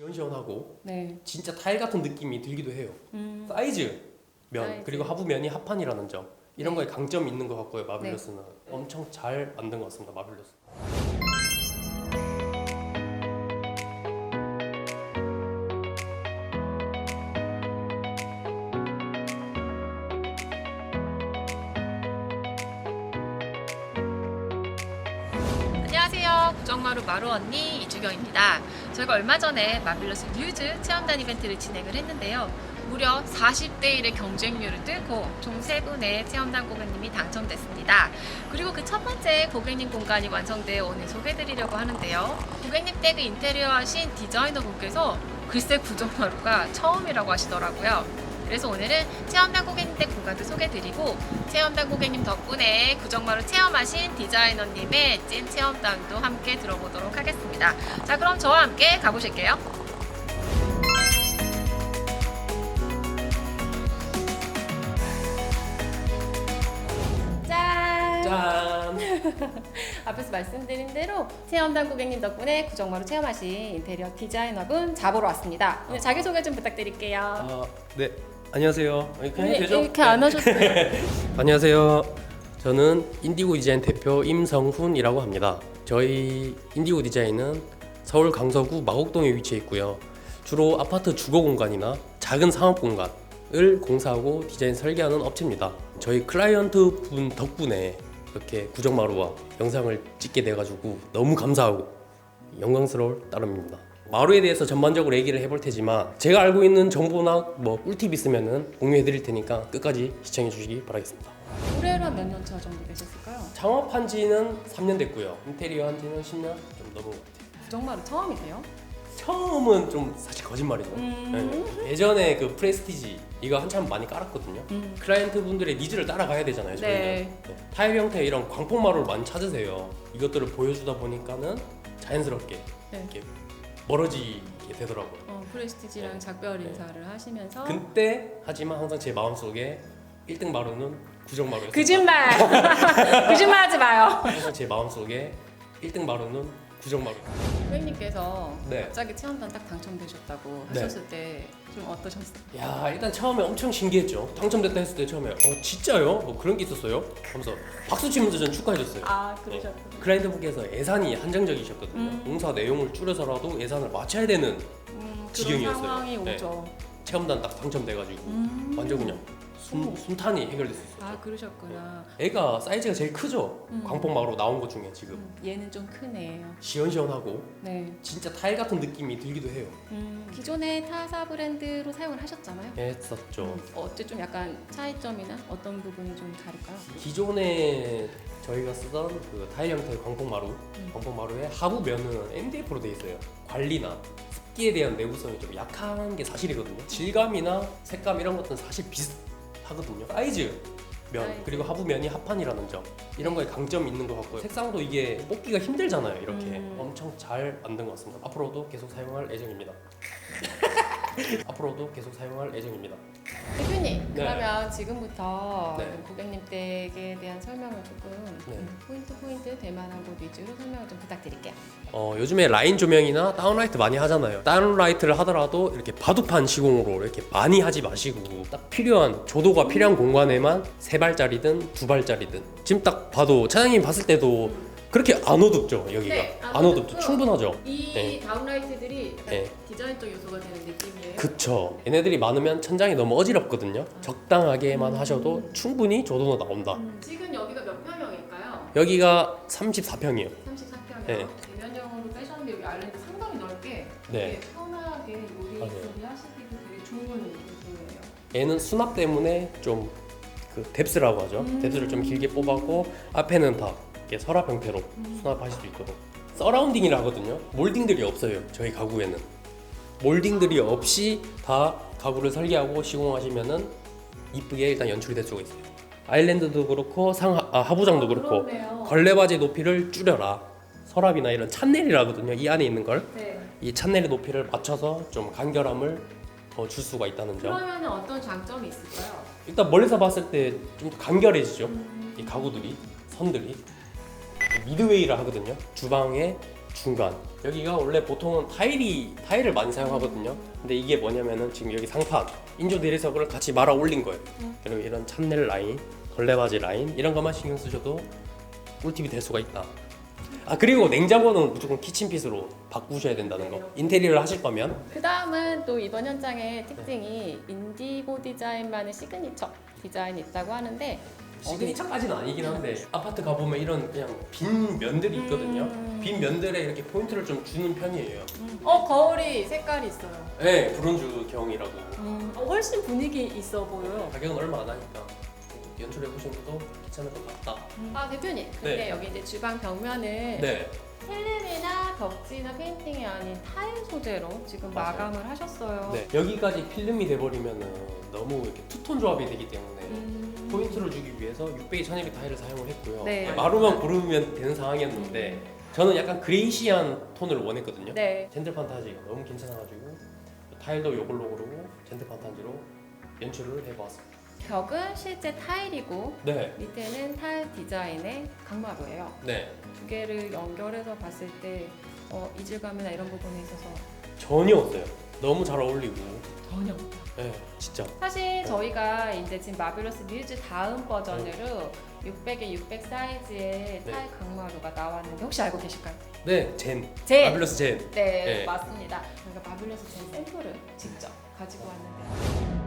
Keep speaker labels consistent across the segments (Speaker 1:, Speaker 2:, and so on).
Speaker 1: 시원시원하고
Speaker 2: 네.
Speaker 1: 진짜 타일 같은 느낌이 들기도 해요.
Speaker 2: 음.
Speaker 1: 사이즈 면
Speaker 2: 사이즈.
Speaker 1: 그리고 하부 면이 합판이라는 점 이런
Speaker 2: 네.
Speaker 1: 거에 강점이 있는 것 같고요. 마빌러스는 엄청 잘 만든 것 같습니다. 마빌러스.
Speaker 3: 안녕하세요. 구정마루 마루 언니 이주경입니다. 저희가 얼마 전에 마빌러스 뉴즈 체험단 이벤트를 진행을 했는데요. 무려 40대 1의 경쟁률을 뚫고 총 3분의 체험단 고객님이 당첨됐습니다. 그리고 그 첫 번째 고객님 공간이 완성되어 오늘 소개해드리려고 하는데요. 고객님 댁을 인테리어 하신 디자이너 분께서 글쎄 구정마루가 처음이라고 하시더라고요. 그래서 오늘은 체험단 고객님 댁 공간도 소개드리고 체험단 고객님 덕분에 구정마루 체험하신 디자이너님의 찐 체험단도 함께 들어보도록 하겠습니다. 자, 그럼 저와 함께 가보실게요.
Speaker 2: 짠!
Speaker 1: 짠.
Speaker 2: 앞에서 말씀드린 대로 체험단 고객님 덕분에 구정마루 체험하신 인테리어 디자이너분 잡으러 왔습니다. 오늘 자기소개 좀 부탁드릴게요.
Speaker 1: 아, 네. 안녕하세요. 해도 되죠?
Speaker 2: 이렇게 안 하셨어요.
Speaker 1: 안녕하세요. 저는 인디고 디자인 대표 임성훈이라고 합니다. 저희 인디고 디자인은 서울 강서구 마곡동에 위치해 있고요. 주로 아파트 주거 공간이나 작은 상업 공간을 공사하고 디자인 설계하는 업체입니다. 저희 클라이언트 분 덕분에 이렇게 구정마루와 영상을 찍게 돼가지고 너무 감사하고 영광스러울 따름입니다. 마루에 대해서 전반적으로 얘기를 해볼 테지만 제가 알고 있는 정보나 뭐 꿀팁 있으면은 공유해 드릴 테니까 끝까지 시청해 주시기 바라겠습니다.
Speaker 2: 올해로 한몇년 차 정도 되셨을까요?
Speaker 1: 창업한 지는 3년 됐고요. 인테리어 한 지는 10년 좀 넘은 것 같아요.
Speaker 2: 구정마루 처음이세요?
Speaker 1: 처음은 좀 사실 거짓말이죠.
Speaker 2: 음.
Speaker 1: 네. 예전에 그 프레스티지 이거 한참 많이 깔았거든요.
Speaker 2: 음.
Speaker 1: 클라이언트 분들의 니즈를 따라가야 되잖아요. 저희는
Speaker 2: 네.
Speaker 1: 네. 타일 형태 이런 광폭마루를 많이 찾으세요. 이것들을 보여주다 보니까는 자연스럽게
Speaker 2: 네.
Speaker 1: 이렇게 멀어지게 되더라고요.
Speaker 2: 어, 프레스티지랑
Speaker 1: 네.
Speaker 2: 작별
Speaker 1: 네.
Speaker 2: 인사를 하시면서
Speaker 1: 그때 하지만 항상 제 마음속에 1등 마루는 구정 마루였어요.
Speaker 2: 거짓말! 거짓말 하지 마요.
Speaker 1: 항상 제 마음속에 1등 마루는 구정마루.
Speaker 2: 고객님께서
Speaker 1: 네.
Speaker 2: 갑자기 체험단 딱 당첨되셨다고
Speaker 1: 네.
Speaker 2: 하셨을 때 좀 어떠셨어요?
Speaker 1: 야 일단 처음에 엄청 신기했죠. 당첨됐다 했을 때 처음에 어 진짜요? 뭐 그런 게 있었어요? 하면서 박수 치면서 전 축하해줬어요.
Speaker 2: 아 그러셨구나.
Speaker 1: 클라이언트 분께서 예산이 한정적이셨거든요.
Speaker 2: 음.
Speaker 1: 공사 내용을 줄여서라도 예산을 맞춰야 되는
Speaker 2: 음, 그런
Speaker 1: 지경이었어요.
Speaker 2: 상황이
Speaker 1: 네.
Speaker 2: 오죠.
Speaker 1: 체험단 딱 당첨돼가지고
Speaker 2: 음.
Speaker 1: 완전 그냥 순,
Speaker 2: 오.
Speaker 1: 순탄히 해결됐었어요.
Speaker 2: 아 그러셨구나.
Speaker 1: 애가 사이즈가 제일 크죠.
Speaker 2: 음.
Speaker 1: 광폭마루 나온 것 중에 지금
Speaker 2: 음, 얘는 좀 크네요.
Speaker 1: 시원시원하고
Speaker 2: 네.
Speaker 1: 진짜 타일 같은 느낌이 들기도 해요.
Speaker 2: 음, 기존의 타사 브랜드로 사용을 하셨잖아요.
Speaker 1: 했었죠.
Speaker 2: 음, 어때 좀 약간 차이점이나 어떤 부분이 좀 다를까요?
Speaker 1: 기존에 저희가 쓰던 그 타일 형태의 광폭마루,
Speaker 2: 음.
Speaker 1: 광폭마루의 하부 면은 MDF로 돼 있어요. 관리나 습기에 대한 내구성이 좀 약한 게 사실이거든요. 질감이나 색감 이런 것들은 사실 비슷 하거든요. 사이즈 면
Speaker 2: 사이즈.
Speaker 1: 그리고 하부 면이 합판이라는 점 이런 거에 강점이 있는 것 같고요. 색상도 이게 뽑기가 힘들잖아요. 이렇게
Speaker 2: 음.
Speaker 1: 엄청 잘 만든 것 같습니다. 앞으로도 계속 사용할 예정입니다. 앞으로도 계속 사용할 예정입니다.
Speaker 2: 대표님,
Speaker 1: 네.
Speaker 2: 그러면 지금부터
Speaker 1: 네.
Speaker 2: 고객님 댁에 대한 설명을 조금
Speaker 1: 네.
Speaker 2: 음, 포인트 포인트 대만한 곳 위주로 설명을 좀 부탁드릴게요.
Speaker 1: 어, 요즘에 라인 조명이나 다운라이트 많이 하잖아요. 다운라이트를 하더라도 이렇게 바둑판 시공으로 이렇게 많이 하지 마시고 딱 필요한 조도가 필요한 공간에만 세 발짜리든 두 발짜리든 지금 딱 봐도 차장님 봤을 때도 그렇게 안 어둡죠 여기가
Speaker 2: 네, 안
Speaker 1: 안 어둡죠. 충분하죠.
Speaker 2: 이
Speaker 1: 네.
Speaker 2: 다운라이트들이 약간
Speaker 1: 네.
Speaker 2: 디자인적 요소가 되는 느낌이에요.
Speaker 1: 그쵸. 얘네들이 많으면 천장이 너무 어지럽거든요. 적당하게만 하셔도 충분히 조도가 나온다.
Speaker 2: 음, 지금 여기가 몇 평형일까요?
Speaker 1: 여기가 34평이에요.
Speaker 2: 34평형.
Speaker 1: 네.
Speaker 2: 대면형으로 빼셨는데 여기 아일랜드 상당히 넓게
Speaker 1: 네.
Speaker 2: 되게 편하게 요리
Speaker 1: 맞아요.
Speaker 2: 조리하시기도 되게 좋은 구조예요.
Speaker 1: 얘는 수납 때문에 좀 그 뎁스라고 하죠.
Speaker 2: 음.
Speaker 1: 뎁스를 좀 길게 뽑았고 앞에는 다 이렇게 서랍 형태로 수납하실 수 있도록 서라운딩이라 하거든요. 몰딩들이 없어요. 저희 가구에는 몰딩들이 없이 다 가구를 설계하고 시공하시면은 이쁘게 일단 연출이 될 수가 있어요. 아일랜드도 그렇고 상 아, 하부장도 그렇고
Speaker 2: 그러네요.
Speaker 1: 걸레바지 높이를 줄여라. 서랍이나 이런 찬넬이라 하거든요. 이 안에 있는 걸.
Speaker 2: 네.
Speaker 1: 이 찬넬의 높이를 맞춰서 좀 간결함을 더 줄 수가 있다는 점.
Speaker 2: 그러면 어떤 장점이 있을까요?
Speaker 1: 일단 멀리서 봤을 때 좀 간결해지죠. 이 가구들이 선들이 미드웨이라 하거든요. 주방에 중간 여기가 원래 보통은 타일이 타일을 많이 사용하거든요. 근데 이게 뭐냐면은 지금 여기 상판 인조 대리석을 같이 말아 올린 거예요.
Speaker 2: 음.
Speaker 1: 그리고 이런 찬넬 라인, 걸레바지 라인 이런 것만 신경 쓰셔도 꿀팁이 될 수가 있다. 아 그리고 냉장고는 무조건 키친핏으로 바꾸셔야 된다는 거. 인테리어를 하실 거면
Speaker 2: 그 다음은 또 이번 현장의 특징이 인디고 디자인만의 시그니처 디자인이 있다고 하는데
Speaker 1: 시그니처까지는 아니긴 한데 아파트 가보면 이런 그냥 빈 면들이 있거든요.
Speaker 2: 음.
Speaker 1: 빈 면들에 이렇게 포인트를 좀 주는 편이에요.
Speaker 2: 어 거울이 색깔이 있어요.
Speaker 1: 네, 브론즈 경이라고.
Speaker 2: 어, 훨씬 분위기 있어 보여요.
Speaker 1: 가격은 얼마 안 하니까 연출해 보시는 것도 괜찮을 것 같다.
Speaker 2: 아 대표님, 근데
Speaker 1: 네.
Speaker 2: 여기 이제 주방 벽면을
Speaker 1: 네,
Speaker 2: 필름이나 벽지나 페인팅이 아닌 타일 소재로 지금
Speaker 1: 맞아요.
Speaker 2: 마감을 하셨어요.
Speaker 1: 네. 여기까지 필름이 돼버리면은 너무 이렇게 투톤 조합이 되기 때문에
Speaker 2: 음.
Speaker 1: 포인트를 주기 위해서 600, 1200 타일을 사용을 했고요.
Speaker 2: 네.
Speaker 1: 마루만 고르면 되는 상황이었는데 저는 약간 그레이시한 톤을 원했거든요.
Speaker 2: 네.
Speaker 1: 젠틀 판타지가 너무 괜찮아가지고 타일도 요걸로 고르고 젠틀 판타지로 연출을 해보았습니다.
Speaker 2: 벽은 실제 타일이고
Speaker 1: 네,
Speaker 2: 밑에는 타일 디자인의 강마루예요.
Speaker 1: 네.
Speaker 2: 두 개를 연결해서 봤을 때 어, 이질감이나 이런 부분에 있어서
Speaker 1: 전혀 없어요. 너무 잘 어울리고.
Speaker 2: 전혀 없다.
Speaker 1: 네, 진짜.
Speaker 2: 사실 저희가 이제 지금 마블러스 뮤즈 다음 버전으로 600에 600 사이즈의
Speaker 1: 네.
Speaker 2: 타일 강마루가 나왔는데 혹시 알고 계실까요?
Speaker 1: 네, 젠.
Speaker 2: 젠!
Speaker 1: 마블러스 젠.
Speaker 2: 네,
Speaker 1: 네.
Speaker 2: 맞습니다. 저희가 마블러스 젠 샘플을 직접 가지고 왔는데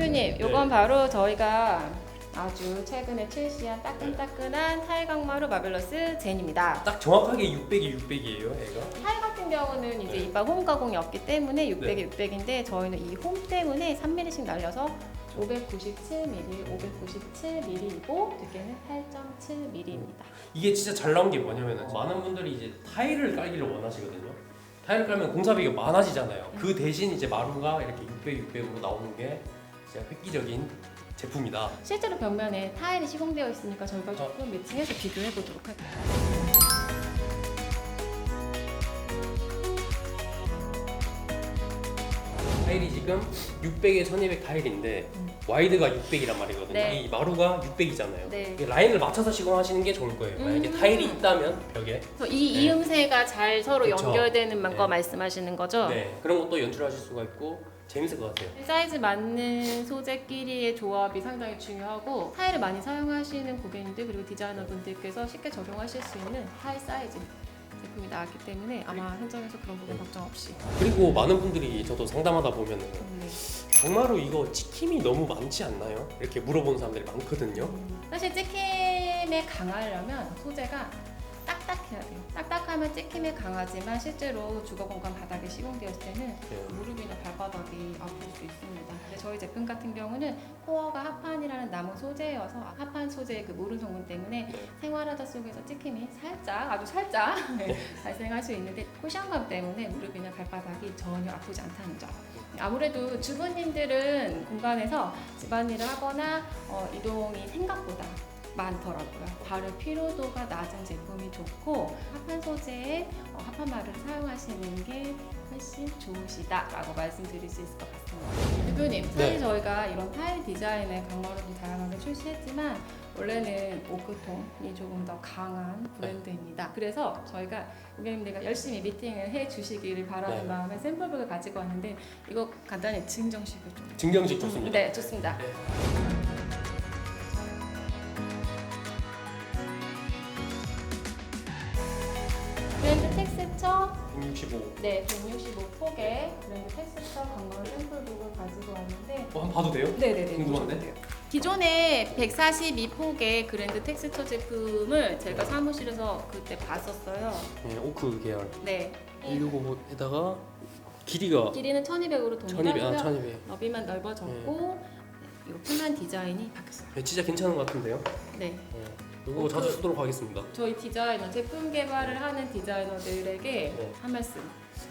Speaker 2: 대표님, 이건 바로 저희가 아주 최근에 출시한 따끈따끈한 타일 강마루 마블러스 젠입니다.
Speaker 1: 딱 정확하게 600이 600이에요, 얘가.
Speaker 2: 타일 같은 경우는 이제
Speaker 1: 네.
Speaker 2: 이빨 홈 가공이 없기 때문에 600에 600인데 저희는 이 홈 때문에 3mm씩 날려서 597mm, 597mm이고 두께는 8.7mm입니다.
Speaker 1: 이게 진짜 잘 나온 게 뭐냐면은 많은 분들이 이제 타일을 깔기를 원하시거든요. 타일을 깔면 공사비가 많아지잖아요. 그 대신 이제 마루가 이렇게 600, 600으로 나오는 게 진짜 획기적인 제품이다.
Speaker 2: 실제로 벽면에 타일이 시공되어 있으니까 저희가 조금 매칭해서 비교해 보도록 할게요.
Speaker 1: 타일이 지금 600에 1200 타일인데
Speaker 2: 음.
Speaker 1: 와이드가 600이란 말이거든요.
Speaker 2: 네.
Speaker 1: 이 마루가 600이잖아요.
Speaker 2: 네.
Speaker 1: 라인을 맞춰서 시공하시는 게 좋을 거예요. 만약에
Speaker 2: 음.
Speaker 1: 타일이 있다면 벽에
Speaker 2: 그래서 이
Speaker 1: 네.
Speaker 2: 이음새가 잘 서로
Speaker 1: 그쵸.
Speaker 2: 연결되는 거
Speaker 1: 네.
Speaker 2: 말씀하시는 거죠?
Speaker 1: 네, 그런 것도 연출하실 수가 있고 재밌을 것 같아요.
Speaker 2: 사이즈 맞는 소재끼리의 조합이 상당히 중요하고 타일을 많이 사용하시는 고객님들 그리고 디자이너분들께서 쉽게 적용하실 수 있는 타일 사이즈 제품이 나왔기 때문에 아마 현장에서 그런 부분
Speaker 1: 네.
Speaker 2: 걱정 없이
Speaker 1: 그리고 많은 분들이 저도 상담하다 보면 은
Speaker 2: 네.
Speaker 1: 강마루 이거 찍힘이 너무 많지 않나요? 이렇게 물어보는 사람들이 많거든요.
Speaker 2: 사실 찍힘에 강하려면 소재가 해야 돼요. 딱딱하면 찍힘에 강하지만 실제로 주거 공간 바닥에 시공되었을 때는
Speaker 1: 네.
Speaker 2: 무릎이나 발바닥이 아플 수 있습니다. 근데 저희 제품 같은 경우는 코어가 합판이라는 나무 소재여서 합판 소재의 그 모른 성분 때문에
Speaker 1: 네.
Speaker 2: 생활하다 속에서 찍힘이 살짝 아주 살짝 발생할 수 있는데 쿠션감 때문에 무릎이나 발바닥이 전혀 아프지 않다는 점. 아무래도 주부님들은 공간에서 집안일을 하거나 어, 이동이 생각보다 많더라고요. 바를 피로도가 낮은 제품이 좋고 합판 소재의 어, 합판마를 사용하시는 게 훨씬 좋으시다라고 말씀드릴 수 있을 것 같습니다. 대표님, 사실
Speaker 1: 네.
Speaker 2: 저희가 이런 타일 디자인의 강마루도 다양하게 출시했지만 원래는 오크톤이 조금 더 강한 브랜드입니다. 그래서 저희가 고객님들과 열심히 미팅을 해 주시기를 바라는
Speaker 1: 네.
Speaker 2: 마음에 샘플북을 가지고 왔는데 이거 간단히 증정식을 좀.
Speaker 1: 증정식 좋습니다.
Speaker 2: 네, 좋습니다.
Speaker 1: 네.
Speaker 2: 브랜드 텍스처
Speaker 1: 165.
Speaker 2: 네, 165 폭의 브랜드 텍스처 강마루 샘플 북을 가지고 왔는데
Speaker 1: 어, 한번 봐도 돼요?
Speaker 2: 네네네.
Speaker 1: 궁금한데?
Speaker 2: 기존에 142폭의 그랜드 텍스처 제품을 제가 사무실에서 그때 봤었어요.
Speaker 1: 네, 오크 계열.
Speaker 2: 네.
Speaker 1: 165에다가 길이가
Speaker 2: 길이는 1200으로
Speaker 1: 1200, 아,
Speaker 2: 동일하고요.
Speaker 1: 1200.
Speaker 2: 너비만 넓어졌고 이 편한 디자인이 바뀌었어요.
Speaker 1: 네, 진짜 괜찮은 것 같은데요?
Speaker 2: 네.
Speaker 1: 네. 이거 자주 쓰도록 하겠습니다.
Speaker 2: 저희 디자이너, 제품 개발을 하는 디자이너들에게
Speaker 1: 네.
Speaker 2: 한 말씀.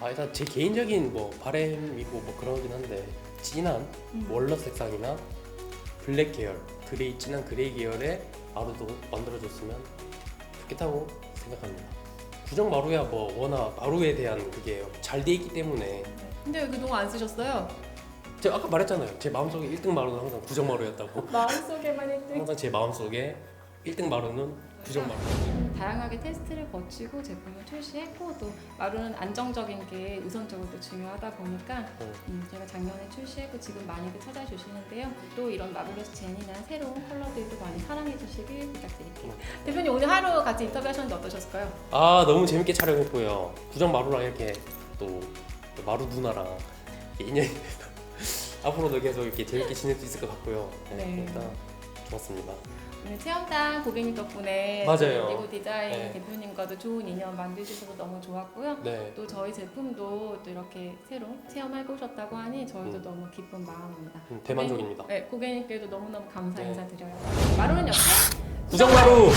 Speaker 1: 아, 일단 제 개인적인 뭐 바램이고 뭐 그러긴 한데 진한
Speaker 2: 음.
Speaker 1: 월러 색상이나 블랙 계열, 그레이 진한 그레이 계열의 마루도 만들어줬으면 좋겠다고 생각합니다. 구정 마루야 뭐 워낙 마루에 대한 그게 잘 돼 있기 때문에
Speaker 2: 근데 왜 그동안 안 쓰셨어요?
Speaker 1: 제가 아까 말했잖아요. 제 마음속에 1등 마루는 항상 구정 마루였다고.
Speaker 2: 마음속에만 1등.
Speaker 1: 항상 제 마음속에 1등 마루는 구정 마루.
Speaker 2: 다양하게 테스트를 거치고 제품을 출시했고 또 마루는 안정적인 게 우선적으로 또 중요하다 보니까
Speaker 1: 어.
Speaker 2: 음, 제가 작년에 출시했고 지금 많이들 찾아주시는데요. 또 이런 마블러스 젠이나 새로운 컬러들도 많이 사랑해 주시길 부탁드릴게요. 대표님 오늘 하루 같이 인터뷰하셨는데 어떠셨을까요?
Speaker 1: 아 너무 재밌게 촬영했고요. 구정 마루랑 이렇게 또 마루 누나랑 돼서 앞으로도 계속 이렇게 재밌게 지낼 수 있을 것 같고요. 네,
Speaker 2: 네.
Speaker 1: 일단 좋았습니다.
Speaker 2: 오늘 체험단 고객님 덕분에
Speaker 1: 맞아요.
Speaker 2: 리고 디자인
Speaker 1: 네.
Speaker 2: 대표님과도 좋은 인연 만드셔서 너무 좋았고요.
Speaker 1: 네.
Speaker 2: 또 저희 제품도 또 이렇게 새로 체험해 보셨다고 하니 저희도
Speaker 1: 음.
Speaker 2: 너무 기쁜 마음입니다.
Speaker 1: 음, 대만족입니다.
Speaker 2: 네, 고객님께도 너무너무 감사
Speaker 1: 네.
Speaker 2: 인사드려요. 마루는 역시
Speaker 1: 구정 마루